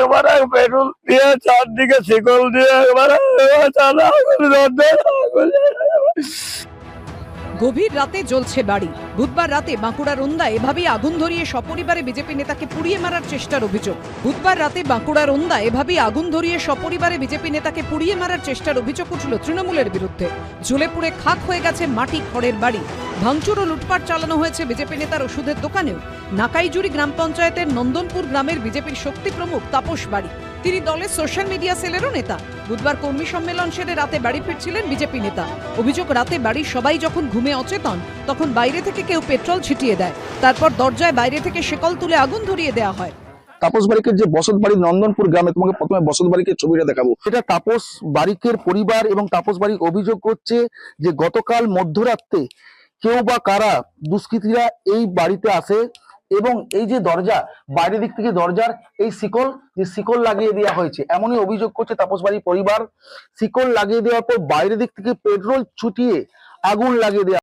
একবারে পেট্রোল দিয়ে চারদিকে শিকল দিয়ে একবারে চালা গভীর রাতে জ্বলছে বাড়ি। বুধবার রাতে বাঁকুড়ার ওন্দা এভাবেই আগুন ধরিয়ে সপরিবারে বিজেপি নেতাকে পুড়িয়ে মারার চেষ্টার অভিযোগ। বুধবার রাতে বাঁকুড়ার ওন্দা এভাবেই আগুন ধরিয়ে সপরিবারে বিজেপি নেতাকে পুড়িয়ে মারার চেষ্টার অভিযোগ উঠল তৃণমূলের বিরুদ্ধে। জ্বলে পুড়ে খাক হয়ে গেছে মাটি খড়ের বাড়ি। ভাঙচুর ও লুটপাট চালানো হয়েছে বিজেপি নেতার ওষুধের দোকানেও। নাকাইজুড়ি গ্রাম পঞ্চায়েতের নন্দনপুর গ্রামের বিজেপির শক্তি প্রমুখ তাপস বাড়ি। তিনি দলের সোশ্যাল মিডিয়া সেলেরও নেতা। বুধবার কর্মী সম্মেলন সেরে রাতে বাড়ি ফিরছিলেন বিজেপি নেতা। অভিযোগ রাতে বাড়ির সবাই যখন ঘুমে অচেতন তখন বাইরে থেকে কেউ পেট্রোল ছিটিয়ে দেয়। তারপর দরজায় বাইরে থেকে শেকল তুলে আগুন ধরিয়ে দেওয়া হয়। তাপস বারিকের যে বসত বাড়ি নন্দনপুর গ্রামে তোমাকে প্রথমে বসত বাড়িকে ছবিটা দেখাবো। এটা তাপস বারিকের পরিবার এবং তাপস বারিক অভিযোগ করছে যে গতকাল মধ্যরাত্রে কেউ বা কারা দুষ্কৃতীরা এই বাড়িতে আসে এবং এই যে দরজা বাইরের দিক থেকে দরজার এই শিকল, যে শিকল লাগিয়ে দেওয়া হয়েছে, এমনই অভিযোগ করছে তাপস বাড়ির পরিবার। শিকল লাগিয়ে দেওয়ার পর বাইরের দিক থেকে পেট্রোল ছুটিয়ে আগুন লাগিয়ে দেওয়া